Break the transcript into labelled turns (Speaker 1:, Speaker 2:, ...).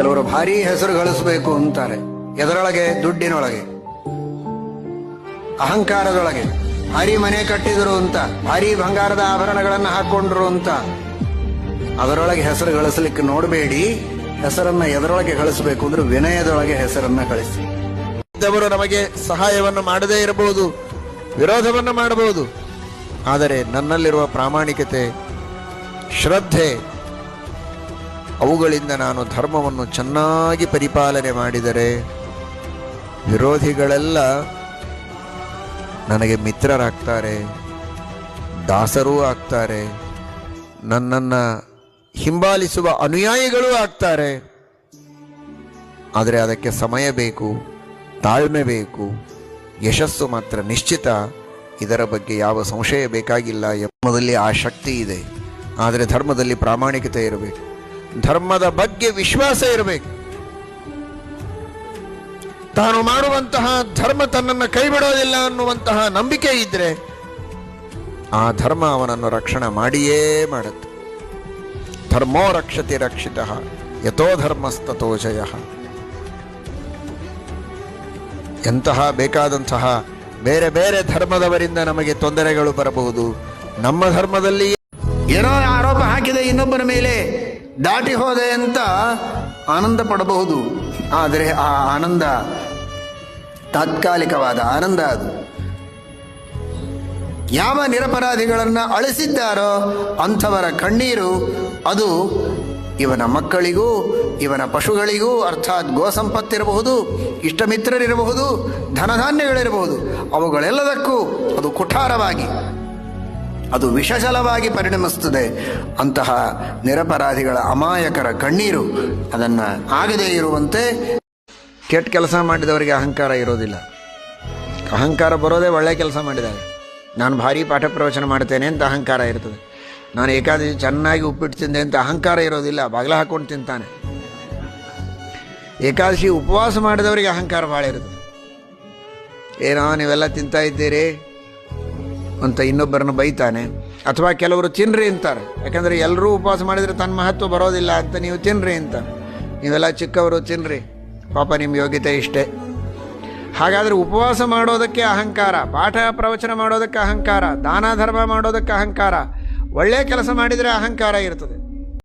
Speaker 1: ಕೆಲವರು ಭಾರಿ ಹೆಸರು ಗಳಿಸಬೇಕು ಅಂತಾರೆ. ಎದರೊಳಗೆ? ದುಡ್ಡಿನೊಳಗೆ. ಅಹಂಕಾರದೊಳಗೆ. ಭಾರಿ ಮನೆ ಕಟ್ಟಿದರು ಅಂತ, ಭಾರಿ ಬಂಗಾರದ ಆಭರಣಗಳನ್ನ ಹಾಕೊಂಡ್ರು ಅಂತ. ಅದರೊಳಗೆ ಹೆಸರು ಗಳಿಸಲಿಕ್ಕೆ ನೋಡಬೇಡಿ. ಹೆಸರನ್ನ ಎದರೊಳಗೆ ಗಳಿಸಬೇಕು ಅಂದ್ರೆ ವಿನಯದೊಳಗೆ ಹೆಸರನ್ನ ಗಳಿಸಿ.
Speaker 2: ಇದ್ದವರು ನಮಗೆ ಸಹಾಯವನ್ನು ಮಾಡದೇ ಇರಬಹುದು, ವಿರೋಧವನ್ನು ಮಾಡಬಹುದು. ಆದರೆ ನನ್ನಲ್ಲಿರುವ ಪ್ರಾಮಾಣಿಕತೆ, ಶ್ರದ್ಧೆ ಅವುಗಳಿಂದ ನಾನು ಧರ್ಮವನ್ನು ಚೆನ್ನಾಗಿ ಪರಿಪಾಲನೆ ಮಾಡಿದರೆ ವಿರೋಧಿಗಳೆಲ್ಲ ನನಗೆ ಮಿತ್ರರಾಗ್ತಾರೆ, ದಾಸರೂ ಆಗ್ತಾರೆ, ನನ್ನನ್ನು ಹಿಂಬಾಲಿಸುವ ಅನುಯಾಯಿಗಳೂ ಆಗ್ತಾರೆ. ಆದರೆ ಅದಕ್ಕೆ ಸಮಯ ಬೇಕು, ತಾಳ್ಮೆ ಬೇಕು, ಯಶಸ್ಸು ಮಾತ್ರ ನಿಶ್ಚಿತ. ಇದರ ಬಗ್ಗೆ ಯಾವ ಸಂಶಯ ಬೇಕಾಗಿಲ್ಲ. ಧರ್ಮದಲ್ಲಿ ಆ ಶಕ್ತಿ ಇದೆ. ಆದರೆ ಧರ್ಮದಲ್ಲಿ ಪ್ರಾಮಾಣಿಕತೆ ಇರಬೇಕು. ಧರ್ಮದ ಬಗ್ಗೆ ವಿಶ್ವಾಸ ಇರಬೇಕು. ತಾನು ಮಾಡುವಂತಹ ಧರ್ಮ ತನ್ನನ್ನು ಕೈಬಿಡೋದಿಲ್ಲ ಅನ್ನುವಂತಹ ನಂಬಿಕೆ ಇದ್ರೆ ಆ ಧರ್ಮ ಅವನನ್ನು ರಕ್ಷಣೆ ಮಾಡಿಯೇ ಮಾಡುತ್ತೆ. ಧರ್ಮೋ ರಕ್ಷತಿ ರಕ್ಷಿತ, ಯಥೋ ಧರ್ಮಸ್ತಥೋ ಜಯ. ಎಂತಹ ಬೇಕಾದಂತಹ ಬೇರೆ ಬೇರೆ ಧರ್ಮದವರಿಂದ ನಮಗೆ ತೊಂದರೆಗಳು ಬರಬಹುದು. ನಮ್ಮ ಧರ್ಮದಲ್ಲಿ
Speaker 1: ಏನೋ ಆರೋಪ ಹಾಕಿದೆ ಇನ್ನೊಬ್ಬರ ಮೇಲೆ. ದಾಟಿ ಹೋದೆ ಅಂತ ಆನಂದ ಪಡಬಹುದು. ಆದರೆ ಆ ಆನಂದ ತಾತ್ಕಾಲಿಕವಾದ ಆನಂದ ಅದು. ಯಾವ ನಿರಪರಾಧಿಗಳನ್ನು ಅಳಿಸಿದ್ದಾರೋ ಅಂಥವರ ಕಣ್ಣೀರು ಅದು ಇವನ ಮಕ್ಕಳಿಗೂ, ಇವನ ಪಶುಗಳಿಗೂ ಅರ್ಥಾತ್ ಗೋ ಸಂಪತ್ತಿರಬಹುದು ಇಷ್ಟಮಿತ್ರರಿರಬಹುದು, ಧನಧಾನ್ಯಗಳಿರಬಹುದು. ಅವುಗಳೆಲ್ಲದಕ್ಕೂ ಅದು ಕುಠಾರವಾಗಿ ಅದು ವಿಷಜಲವಾಗಿ ಪರಿಣಮಿಸುತ್ತದೆ. ಅಂತಹ ನಿರಪರಾಧಿಗಳ ಅಮಾಯಕರ ಕಣ್ಣೀರು ಅದನ್ನು ಆಗದೇ ಇರುವಂತೆ ಕೆಟ್ಟ ಕೆಲಸ ಮಾಡಿದವರಿಗೆ ಅಹಂಕಾರ ಇರೋದಿಲ್ಲ. ಅಹಂಕಾರ ಬರೋದೇ ಒಳ್ಳೆ ಕೆಲಸ ಮಾಡಿದ್ದಾರೆ. ನಾನು ಭಾರಿ ಪಾಠ ಪ್ರವಚನ ಮಾಡ್ತೇನೆ ಅಂತ ಅಹಂಕಾರ ಇರ್ತದೆ. ನಾನು ಏಕಾದಶಿ ಚೆನ್ನಾಗಿ ಉಪ್ಪಿಟ್ಟು ತಿಂದೆ ಅಂತ ಅಹಂಕಾರ ಇರೋದಿಲ್ಲ. ಬಾಗಿಲ ಹಾಕೊಂಡು ತಿಂತಾನೆ. ಏಕಾದಶಿ ಉಪವಾಸ ಮಾಡಿದವರಿಗೆ ಅಹಂಕಾರ ಭಾಳ ಇರ್ತದೆ ಏನೋ, ನೀವೆಲ್ಲ ತಿಂತಾ ಇದ್ದೀರಿ? ಅಂತ ಇನ್ನೊಬ್ಬರನ್ನು ಬೈತಾನೆ. ಅಥವಾ ಕೆಲವರು ತಿನ್ರಿ ಅಂತಾರೆ. ಯಾಕಂದರೆ ಎಲ್ಲರೂ ಉಪವಾಸ ಮಾಡಿದರೆ ತನ್ನ ಮಹತ್ವ ಬರೋದಿಲ್ಲ ಅಂತ ನೀವು ತಿನ್ರಿ ಅಂತ. ನೀವೆಲ್ಲ ಚಿಕ್ಕವರು ತಿನ್ರಿ. ಪಾಪ ನಿಮ್ಮ ಯೋಗ್ಯತೆ ಇಷ್ಟೇ. ಹಾಗಾದರೆ ಉಪವಾಸ ಮಾಡೋದಕ್ಕೆ ಅಹಂಕಾರ, ಪಾಠ ಪ್ರವಚನ ಮಾಡೋದಕ್ಕೆ ಅಹಂಕಾರ, ದಾನ ಧರ್ಮ ಮಾಡೋದಕ್ಕೆ ಅಹಂಕಾರ ಒಳ್ಳೆಯ ಕೆಲಸ ಮಾಡಿದರೆ ಅಹಂಕಾರ ಇರ್ತದೆ.